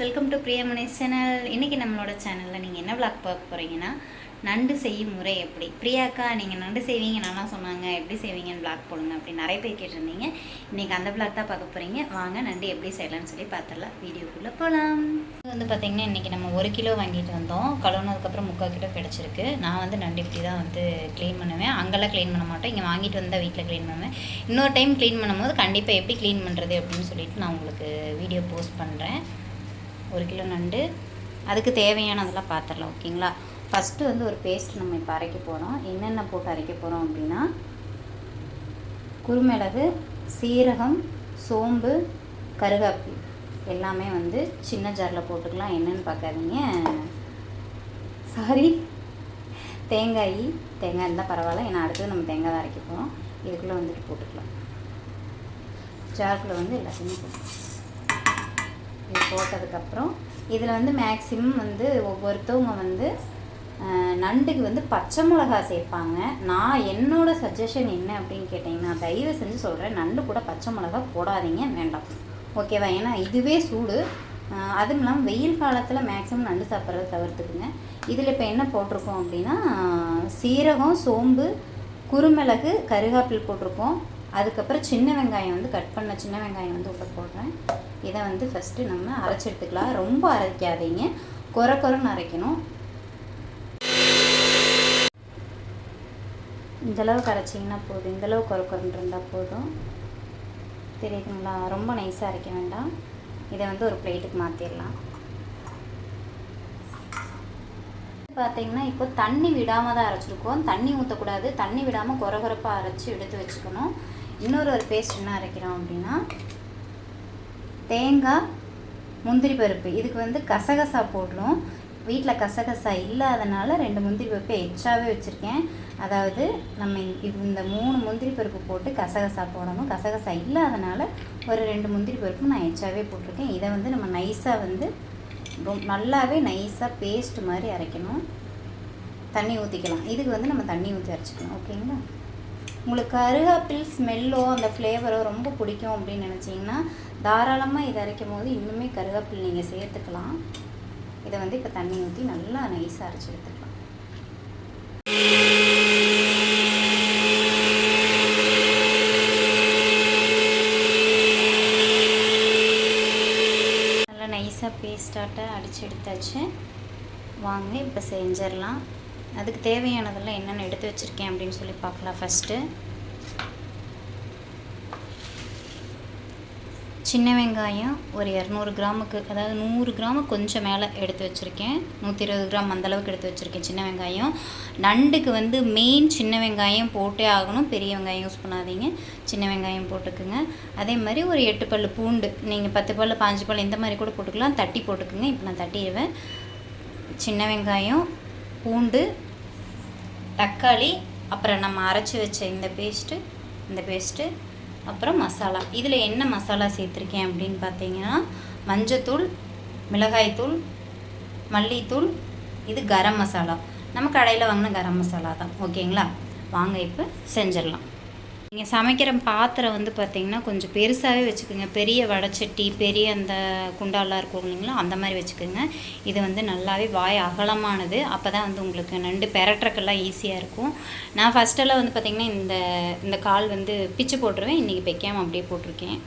Welcome to பிரியமணி channel இன்றைக்கி நம்மளோட சேனலில் நீங்கள் என்ன விளாக் பார்க்க போகிறீங்கன்னா நண்டு செய்யும் முறை எப்படி? பிரியாக்கா நீங்கள் நண்டு செய்வீங்க நல்லா சொன்னாங்க எப்படி செய்வீங்கன்னு vlog போடுங்க அப்படி நிறைய பேர் கேட்டிருந்தீங்க. இன்றைக்கி அந்த vlog தான் பார்க்க போகிறீங்க வாங்க நண்டு எப்படி செய்யலாம்னு சொல்லி பார்த்துடலாம். வீடியோக்குள்ளே போகலாம் இது வந்து பார்த்திங்கன்னா இன்றைக்கி நம்ம ஒரு கிலோ வாங்கிட்டு வந்தோம். கழுவுனதுக்கப்புறம் முக்கால் கிலோ கிடச்சிருக்கு. நான் வந்து நண்டு இப்படி தான் வந்து க்ளீன் பண்ணுவேன். அங்கெல்லாம் க்ளீன் பண்ண மாட்டோம் இங்கே வாங்கிட்டு வந்தால் வீட்டில் க்ளீன் பண்ணுவேன். இன்னொரு டைம் க்ளீன் பண்ணும்போது கண்டிப்பாக எப்படி க்ளீன் பண்ணுறது அப்படின்னு சொல்லிட்டு நான் உங்களுக்கு வீடியோ போஸ்ட் பண்ணுறேன் ஒரு கிலோ நண்டு. அதுக்கு தேவையானதெல்லாம் பார்த்துடலாம் ஓகேங்களா? ஃபஸ்ட்டு வந்து ஒரு பேஸ்ட் நம்ம இப்போ அரைக்க போகிறோம் என்னென்ன போட்டு அரைக்க போகிறோம் அப்படின்னா குருமிளகு சீரகம் சோம்பு கருகாப்பி எல்லாமே வந்து சின்ன ஜாரில் போட்டுக்கலாம். என்னென்னு பார்க்காதீங்க. சாரி தேங்காய் தேங்காய் இருந்தால் பரவாயில்ல. ஏன்னா அடுத்தது நம்ம தேங்காய் தான் அரைக்க போகிறோம் இதுக்குள்ளே வந்துட்டு போட்டுக்கலாம். ஜாருக்குள்ளே வந்து எல்லாத்தையுமே போட்டுக்கலாம். இது போட்டதுக்கப்புறம் இதில் வந்து மேக்ஸிமம் வந்து ஒவ்வொருத்தவங்க வந்து நண்டுக்கு வந்து பச்சை மிளகா சேர்ப்பாங்க. நான் என்னோட சஜஷன் என்ன அப்படின்னு கேட்டிங்கன்னா தயவு செஞ்சு சொல்கிறேன் நண்டு கூட பச்சை மிளகா போடாதீங்க வேண்டாம். ஓகேவா ஏன்னா இதுவே சூடு. அதுவும் இல்லாமல் வெயில் காலத்தில் மேக்ஸிமம் நண்டு சாப்பிட்றத தவிர்த்துக்குங்க. இதில் இப்போ என்ன போட்டிருக்கோம் அப்படின்னா சீரகம் சோம்பு குருமிளகு கருகாப்பில் போட்டிருக்கோம். அதுக்கப்புறம் சின்ன வெங்காயம் வந்து கட் பண்ண சின்ன வெங்காயம் வந்து உள்ள போடுறேன். இதை வந்து ஃபஸ்ட்டு நம்ம அரைச்சி எடுத்துக்கலாம். ரொம்ப அரைக்காதீங்க. குறை குறைன்னு அரைக்கணும். இந்தளவுக்கு அரைச்சிங்கன்னா போதும். இந்தளவு குறை குறைன்னு இருந்தால் போதும். தெரியுதுங்களா? ரொம்ப நைஸாக அரைக்க வேண்டாம். இதை வந்து ஒரு பிளேட்டுக்கு மாற்றிடலாம் பார்த்தீங்கன்னா இப்போ தண்ணி விடாமல் தான் அரைச்சிருக்கோம். தண்ணி ஊற்றக்கூடாது தண்ணி விடாமல் குறகுறப்பாக அரைச்சி எடுத்து வச்சுக்கணும். இன்னொரு ஒரு பேஸ்ட் என்ன அரைக்கிறோம் அப்படின்னா தேங்காய் முந்திரி பருப்பு. இதுக்கு வந்து கசகசா போடுறோம். வீட்டில் கசகசா இல்லாதனால ரெண்டு முந்திரி பருப்பு எக்ஸ்ட்ராவே வச்சுருக்கேன். அதாவது நம்ம இந்த மூணு முந்திரி பருப்பு போட்டு கசகசா போடணும். கசகசா இல்லாதனால ஒரு ரெண்டு முந்திரி பருப்பு நான் எக்ஸ்ட்ராவே போட்டிருக்கேன். இதை வந்து நம்ம நைஸாக வந்து ரொம் நல்லாவே நைஸாக பேஸ்ட் மாதிரி அரைக்கணும். தண்ணி ஊற்றிக்கலாம் இதுக்கு வந்து நம்ம தண்ணி ஊற்றி அரைச்சிக்கலாம். ஓகேங்களா? உங்களுக்கு கருகாப்பில் ஸ்மெல்லோ அந்த ஃப்ளேவரோ ரொம்ப பிடிக்கும் அப்படின்னு நினச்சிங்கன்னா தாராளமாக இதை அரைக்கும் போது இன்னுமே கருகாப்பில் நீங்கள் சேர்த்துக்கலாம். இதை வந்து இப்போ தண்ணி ஊற்றி நல்லா நைஸாக அரைச்சி எடுத்துக்கலாம். நல்லா நைஸாக பேஸ்டாட்ட அடித்து எடுத்தாச்சு. வாங்க இப்போ செஞ்சிடலாம். அதுக்கு தேவையானதெல்லாம் என்னென்ன எடுத்து வச்சுருக்கேன் அப்படின்னு சொல்லி பார்க்கலாம் ஃபஸ்ட்டு சின்ன வெங்காயம் ஒரு இரநூறு கிராமுக்கு அதாவது நூறு கிராமு கொஞ்சம் மேலே எடுத்து வச்சுருக்கேன். நூற்றி இருபது கிராம் அந்த அளவுக்கு எடுத்து வச்சுருக்கேன் சின்ன வெங்காயம். நண்டுக்கு வந்து மெயின் சின்ன வெங்காயம் போட்டே ஆகணும். பெரிய வெங்காயம் யூஸ் பண்ணாதீங்க. சின்ன வெங்காயம் போட்டுக்குங்க. அதே மாதிரி ஒரு எட்டு பல் பூண்டு நீங்கள் பத்து பல் பாஞ்சு பல் இந்த மாதிரி கூட போட்டுக்கலாம். தட்டி போட்டுக்குங்க. இப்போ நான் தட்டிடுவேன். சின்ன வெங்காயம் பூண்டு தக்காளி அப்புறம் நம்ம அரைச்சி வச்ச இந்த பேஸ்ட்டு இந்த பேஸ்ட்டு அப்புறம் மசாலா. இதில் என்ன மசாலா சேர்த்துருக்கேன் அப்படின்னு பார்த்தீங்கன்னா மஞ்சத்தூள் மிளகாய்த்தூள் மல்லித்தூள் இது கரம் மசாலா. நம்ம கடையில் வாங்கின கரம் மசாலா தான். ஓகேங்களா? வாங்க இப்போ செஞ்சிடலாம். நீங்கள் சமைக்கிற பாத்திரம் வந்து பார்த்தீங்கன்னா கொஞ்சம் பெருசாகவே வச்சுக்கோங்க. பெரிய வடச்சட்டி பெரிய அந்த குண்டாலாம் இருக்கும் இல்லைங்களா? அந்த மாதிரி வச்சுக்கோங்க. இது வந்து நல்லாவே வாய் அகலமானது. அப்போ தான் வந்து உங்களுக்கு நண்டு பெரட்டுறக்கெல்லாம் ஈஸியாக இருக்கும். நான் ஃபஸ்ட்டெல்லாம் வந்து பார்த்திங்கன்னா இந்த இந்த கால் வந்து பிச்சு போட்டுருவேன். இன்றைக்கி பெக்காமல் அப்படியே போட்டிருக்கேன்.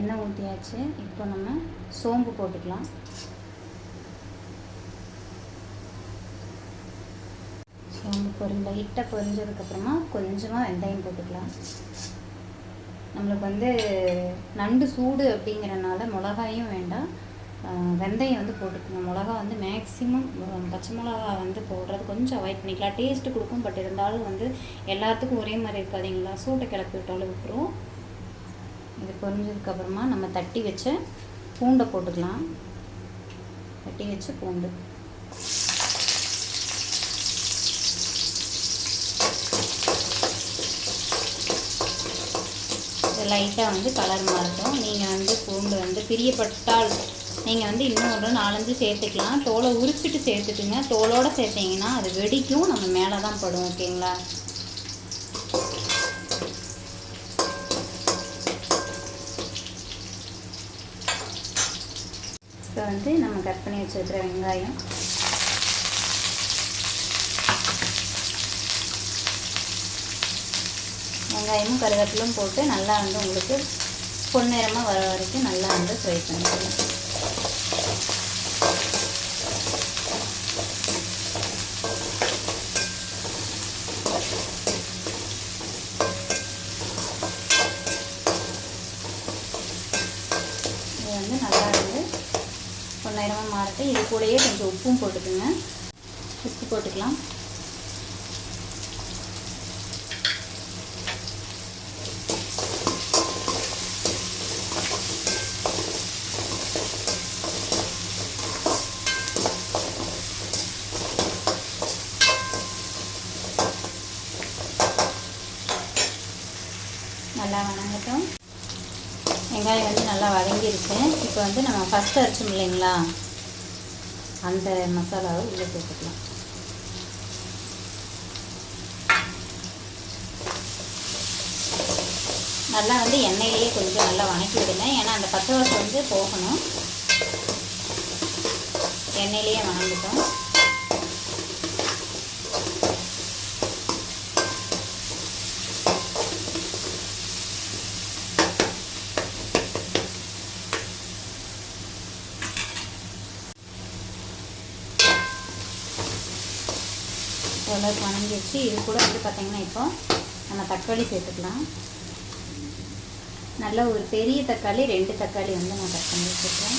எண்ணெய் ஊற்றியாச்சு இப்போ நம்ம சோம்பு போட்டுக்கலாம். சோம்பு பொரி லைட்டாக பொரிஞ்சதுக்கப்புறமா கொஞ்சமாக வெந்தயம் போட்டுக்கலாம். நம்மளுக்கு வந்து நண்டு சூடு அப்படிங்கிறனால மிளகாயும் வேண்டாம். வெந்தயம் வந்து போட்டுக்கணும். மிளகா வந்து மேக்ஸிமம் பச்சை மிளகா வந்து போடுறது கொஞ்சம் அவாய்ட் பண்ணிக்கலாம். டேஸ்ட்டு கொடுக்கும் பட் இருந்தாலும் வந்து எல்லாத்துக்கும் ஒரே மாதிரி இருக்காதுங்களா? சூட்டை கிளப்பி விட்டாலும் விட்டுரும் இது பொரிஞ்சதுக்கப்புறமா நம்ம தட்டி வச்ச பூண்டை போட்டுக்கலாம். தட்டி வச்ச பூண்டு. லைட்டாக வந்து கலர் மாறட்டும். நீங்கள் வந்து பூண்டு வந்து பிரியப்பட்டால் நீங்கள் வந்து இன்னொரு நாலஞ்சு சேர்த்துக்கலாம். தோலை உரிச்சிட்டு சேர்த்துக்குங்க. தோலோடு சேர்த்திங்கன்னா அது வெடிக்கும். நம்ம மேலே தான் படும் ஓகேங்களா? இப்போ வந்து நம்ம கட் பண்ணி வச்சுருக்கிற வெங்காயம். வெங்காயமும் கருவேப்பிலும் போட்டு நல்லா வந்து உங்களுக்கு பொன்னிறமாக வர வரைக்கும் நல்லா வந்து ஃப்ரை பண்ணிக்கணும் இது வந்து நல்லா வந்து பொன்னிறமாக மாறட்டு இது கூடயே கொஞ்சம் உப்பும் போட்டுக்கோங்க. உப்பு போட்டுக்கலாம் நல்லா வணங்கட்டும் வெங்காயம் வந்து நல்லா வதங்கிருச்சு இப்போ வந்து நம்ம ஃபஸ்ட்டு அரைச்சோம் இல்லைங்களா? அந்த மசாலாவை உள்ளே போட்டுக்கலாம். நல்லா வந்து எண்ணெயிலேயே கொஞ்சம் நல்லா வணக்கி விடுங்க. ஏன்னா அந்த பச்சை வாசம் வந்து போகணும். எண்ணெயிலேயே வணங்கிட்டோம். ஓரளவுக்கு வணங்கிடுச்சு இது கூட வந்து பார்த்திங்கன்னா இப்போ நம்ம தக்காளி சேர்த்துக்கலாம். நல்ல ஒரு பெரிய தக்காளி ரெண்டு தக்காளி வந்து நான் கட் பண்ணி வச்சுருக்கேன்.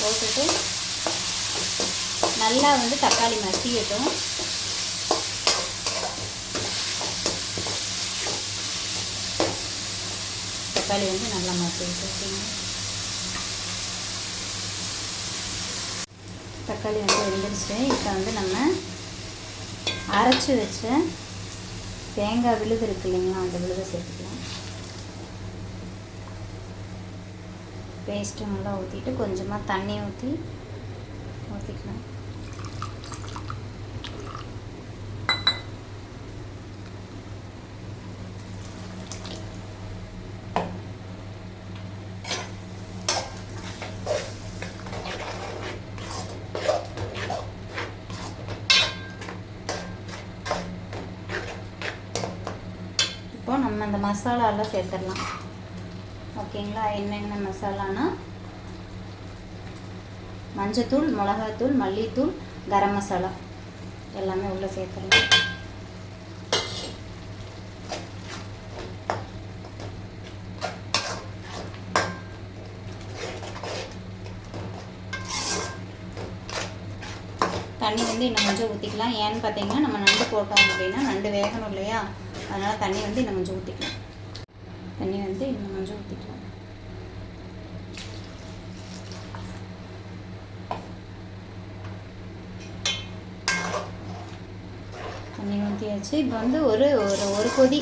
போட்டுட்டு நல்லா வந்து தக்காளி மசியட்டும். தக்காளி வந்து நல்லா மசிட்டு தக்காளி வந்து வெந்துருச்சு இப்போ வந்து நம்ம அரைச்சி வச்ச தேங்காய் விழுது இருக்கு இல்லைங்களா அந்த விழுதை சேர்த்துக்கலாம். பேஸ்ட்டு நல்லா ஊற்றிட்டு கொஞ்சமாக தண்ணி ஊற்றி ஊற்றிக்கலாம் இப்போ நம்ம அந்த மசாலாலாம் சேர்த்துடலாம். ஓகேங்களா? என்னென்ன மசாலானா? மஞ்சத்தூள் மிளகாத்தூள் மல்லித்தூள் கரம் மசாலா. எல்லாமே உள்ளே சேர்த்துடலாம். தண்ணி வந்து இன்னும் கொஞ்சம் ஊற்றிக்கலாம் ஏன்னு பார்த்தீங்கன்னா நம்ம நண்டு போட்டோம் அப்படின்னா நண்டு வேகணும் இல்லையா? அதனால் தண்ணி வந்து இன்னும் கொஞ்சம் ஊற்றிக்கலாம் தண்ணி வந்து இன்னும் கொஞ்சம் ஊற்றிக்கலாம் தண்ணி ஊற்றியாச்சு இப்போ வந்து ஒரு ஒரு ஒரு கொதி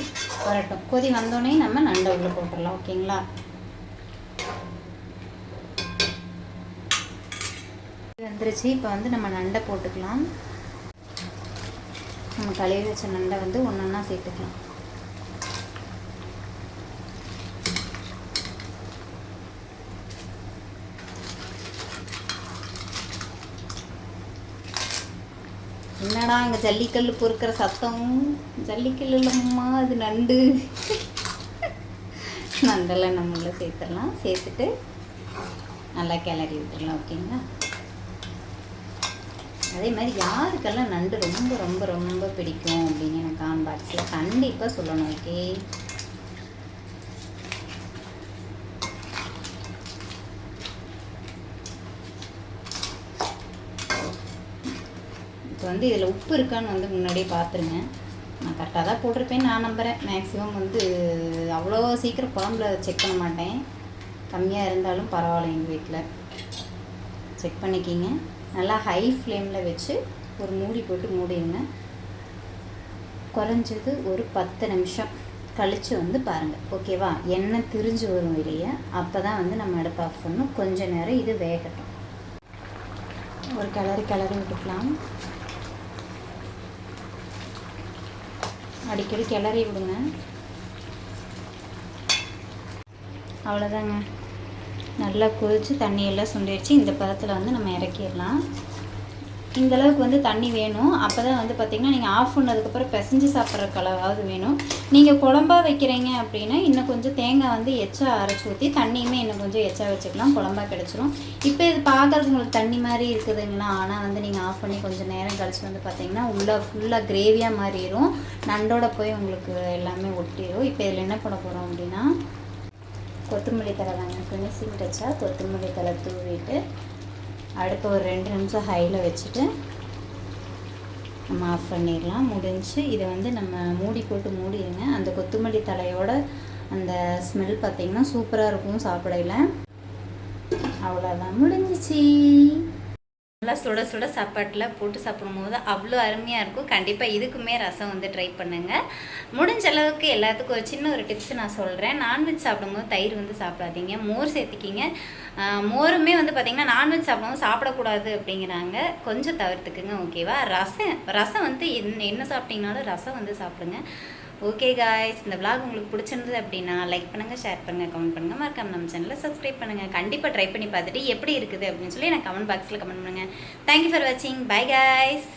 வரட்டும். கொதி வந்தோடனே நம்ம நண்டை உள்ளே போட்டுடலாம். ஓகேங்களா? வந்துருச்சு. இப்போ வந்து நம்ம நண்டை போட்டுக்கலாம். நம்ம கழுவி வச்ச நண்டை வந்து ஒன்று ஒன்றா சேர்த்துக்கலாம். என்னடா அங்கே ஜல்லிக்கல் பொறுக்கிற சத்தம்? ஜல்லிக்கல் இல்லைம்மா அது நண்டு. நண்டெல்லாம் நம்ம உள்ள சேர்த்துடலாம். சேர்த்துட்டு நல்லா கிளறி விட்டுடலாம் ஓகேங்களா? அதே மாதிரி யாருக்கெல்லாம் நண்டு ரொம்ப ரொம்ப ரொம்ப பிடிக்கும் அப்படின்னு எனக்கு கான்பாக்ஸில் கண்டிப்பாக சொல்லணும் ஓகே? வந்து இதில் உப்பு இருக்கான்னு வந்து முன்னாடியே பார்த்துருங்க நான் கரெக்டாக தான் போட்டிருப்பேன் நான் நம்புகிறேன் மேக்ஸிமம் வந்து அவ்வளோ சீக்கிரம் குழம்புல செக் பண்ண மாட்டேன். கம்மியாக இருந்தாலும் பரவாயில்ல எங்கள் வீட்டில் செக் பண்ணிக்கிங்க. நல்லா ஹை ஃப்ளேமில் வச்சு ஒரு மூடி போட்டு மூடிடுங்க. குறைஞ்சது ஒரு பத்து நிமிஷம் கழித்து வந்து பாருங்கள் ஓகேவா எண்ணெய் திரிஞ்சு வரும் வெளியே அப்போ தான் வந்து நம்ம அடுப்பு ஆஃப் பண்ணணும். கொஞ்சம் நேரம் இது வேகட்டும். ஒரு கிளறி கிளறி விட்டுக்கலாம். அடிக்கடி கிளறி விடுங்க. அவ்வளோதாங்க நல்லா கொதித்து தண்ணியெல்லாம் சுண்டிடுச்சு. இந்த பதத்தில் வந்து நம்ம இறக்கிடலாம். இந்தளவுக்கு வந்து தண்ணி வேணும். அப்போ தான் வந்து பார்த்திங்கன்னா நீங்கள் ஆஃப் பண்ணதுக்கப்புறம் பிசைஞ்சு சாப்பிட்ற அளவாவது வேணும். நீங்கள் குழம்பா வைக்கிறீங்க அப்படின்னா இன்னும் கொஞ்சம் தேங்காய் வந்து எச்சா அரைச்சி ஊற்றி தண்ணியுமே இன்னும் கொஞ்சம் எச்சா வச்சுக்கலாம். குழம்பா கிடச்சிரும். இப்போ இது பார்க்குறது உங்களுக்கு தண்ணி மாதிரி இருக்குதுங்களா? ஆனால் வந்து நீங்கள் ஆஃப் பண்ணி கொஞ்சம் நேரம் கழிச்சு வந்து பார்த்தீங்கன்னா உள்ளே ஃபுல்லாக கிரேவியாக மாறிடும் நண்டோட போய் உங்களுக்கு எல்லாமே ஒட்டிடும் இப்போ இதில் என்ன பண்ண போகிறோம் அப்படின்னா கொத்தமல்லி தலை தாங்க ஃபினிஷிங் டச்சாக கொத்தமல்லி தலை தூவிட்டு அடுப்பு ஒரு ரெண்டு நிமிஷம் ஹையில் வச்சுட்டு நம்ம ஆஃப் பண்ணிடலாம். முடிஞ்சு இதை வந்து நம்ம மூடி போட்டு மூடிடுங்க. அந்த கொத்தமல்லி தலையோட அந்த ஸ்மெல் பார்த்திங்கன்னா சூப்பராக இருக்கும் சாப்பிடையில. அவ்வளோதான் முடிஞ்சிச்சு. நல்லா சுட சுட சாப்பாட்டில் போட்டு சாப்பிடும்போது அவ்வளோ அருமையாக இருக்கும். கண்டிப்பாக இதுக்குமே ரசம் வந்து ட்ரை பண்ணுங்கள் முடிஞ்ச அளவுக்கு எல்லாத்துக்கும் ஒரு சின்ன ஒரு டிப்ஸ் நான் சொல்கிறேன் நான்வெஜ் சாப்பிடும்போது தயிர் வந்து சாப்பிடாதீங்க. மோர் சேர்த்துக்கிங்க. மோருமே வந்து பார்த்திங்கன்னா நான்வெஜ் சாப்பிடும்போது சாப்பிடக்கூடாது அப்படிங்கிறாங்க. கொஞ்சம் தவிர்த்துக்குங்க ஓகேவா ரசம் ரசம் வந்து என்ன என்ன சாப்பிட்டீங்கனாலும் ரசம் வந்து சாப்பிடுங்க. ஓகே காய்ஸ் இந்த விளாக் உங்களுக்கு பிடிச்சிருந்தது அப்படின்னா லைக் பண்ணுங்கள் ஷேர் பண்ணுங்கள் கமெண்ட் பண்ணுங்கள் மறக்காம நம்ம சேனலில் சப்ஸ்கிரைப் பண்ணுங்கள் கண்டிப்பாக ட்ரை பண்ணி பார்த்துட்டு எப்படி இருக்குது அப்படின்னு சொல்லி எனக்கு கமெண்ட் பாக்ஸில் கமெண்ட் பண்ணுங்கள் தேங்க்யூ ஃபார் வாட்சிங் பை காய்ஸ்